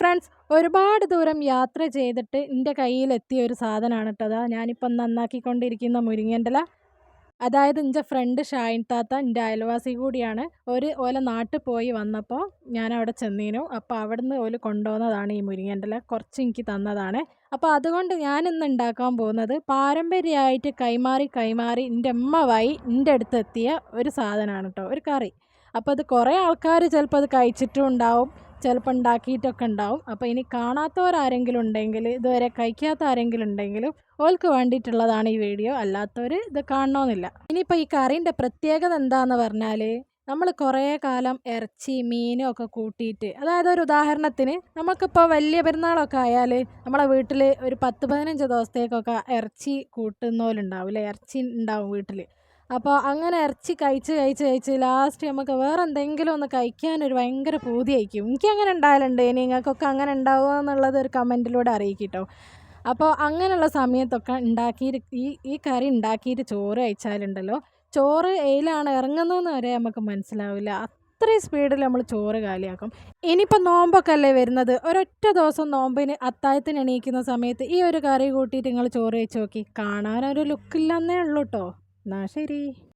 Friends. ഒരുപാട് ദൂരം യാത്ര ചെയ്തിട്ട് എന്റെ കയ്യിലെത്തിയ ഒരു സാധനമാണ് കേട്ടോ അതാ ഞാനിപ്പം നന്നാക്കിക്കൊണ്ടിരിക്കുന്ന മുരിങ്ങന്റെല അതായത് എന്റെ ഫ്രണ്ട് ഷായിൻ താത്ത എന്റെ അയൽവാസി കൂടിയാണ്. ഒരു ഓല നാട്ടിൽ പോയി വന്നപ്പോൾ ഞാൻ അവിടെ ചെന്നീനു. അപ്പോൾ അവിടുന്ന് ഓൽ കൊണ്ടുവന്നതാണ് ഈ മുരിങ്ങന്റെ കുറച്ച് എനിക്ക് തന്നതാണ്. അപ്പോൾ അതുകൊണ്ട് ഞാൻ ഇന്ന് ഉണ്ടാക്കാൻ പോകുന്നത് പാരമ്പര്യമായിട്ട് കൈമാറി കൈമാറി എന്റെ അമ്മ വഴി എന്റെ അടുത്ത് എത്തിയ ഒരു സാധനമാണ് കേട്ടോ ഒരു കറി. അപ്പോൾ അത് കുറേ ആൾക്കാർ ചിലപ്പോൾ അത് കഴിച്ചിട്ടും ഉണ്ടാവും ചിലപ്പോൾ ഉണ്ടാക്കിയിട്ടൊക്കെ ഉണ്ടാവും. അപ്പോൾ ഇനി കാണാത്തവരാരെങ്കിലും ഉണ്ടെങ്കിൽ ഇതുവരെ കഴിക്കാത്ത ആരെങ്കിലും ഉണ്ടെങ്കിലും ഓൾക്ക് വേണ്ടിയിട്ടുള്ളതാണ് ഈ വീഡിയോ. അല്ലാത്തവർ ഇത് കാണണമെന്നില്ല ഇനിയിപ്പോൾ ഈ കറീന്റെ പ്രത്യേകത എന്താണെന്ന് പറഞ്ഞാൽ നമ്മൾ കുറേ കാലം ഇറച്ചി മീനും ഒക്കെ കൂട്ടിയിട്ട് അതായത് ഒരു ഉദാഹരണത്തിന് നമുക്കിപ്പോൾ വലിയ പെരുന്നാളൊക്കെ ആയാൽ നമ്മളെ വീട്ടിൽ ഒരു പത്ത് പതിനഞ്ച് ദിവസത്തേക്കൊക്കെ ഇറച്ചി കൂട്ടുന്നോലുണ്ടാവും അല്ലേ? ഇറച്ചി ഉണ്ടാവും വീട്ടിൽ അപ്പോൾ അങ്ങനെ ഇറച്ചി കഴിച്ച് കഴിച്ച് കഴിച്ച് ലാസ്റ്റ് നമുക്ക് വേറെ എന്തെങ്കിലും ഒന്ന് കഴിക്കാനൊരു ഭയങ്കര പൂതിയായിരിക്കും. എനിക്ക് അങ്ങനെ ഉണ്ടായാലുണ്ട്. ഇനി നിങ്ങൾക്കൊക്കെ അങ്ങനെ ഉണ്ടാവുക എന്നുള്ളത് ഒരു കമന്റിലൂടെ അറിയിക്കട്ടോ. അപ്പോൾ അങ്ങനെയുള്ള സമയത്തൊക്കെ ഉണ്ടാക്കിയിട്ട് ഈ ഈ കറി ഉണ്ടാക്കിയിട്ട് ചോറ് കഴിച്ചാലുണ്ടല്ലോ. ചോറ് എയിലാണ് ഇറങ്ങുന്നതെന്ന് വരെ നമുക്ക് മനസ്സിലാവില്ല. അത്രയും സ്പീഡിൽ നമ്മൾ ചോറ് കാലിയാക്കും. ഇനിയിപ്പോൾ നോമ്പൊക്കെ അല്ലേ വരുന്നത്. ഒരൊറ്റ ദിവസം നോമ്പിന് അത്തായത്തിന് എണീക്കുന്ന സമയത്ത് ഈ ഒരു കറി കൂട്ടിയിട്ട് നിങ്ങൾ ചോറ് കഴിച്ച് നോക്കി. കാണാനൊരു ലുക്കില്ലെന്നേ ഉള്ളൂ കേട്ടോ എന്നാൽ ശരി.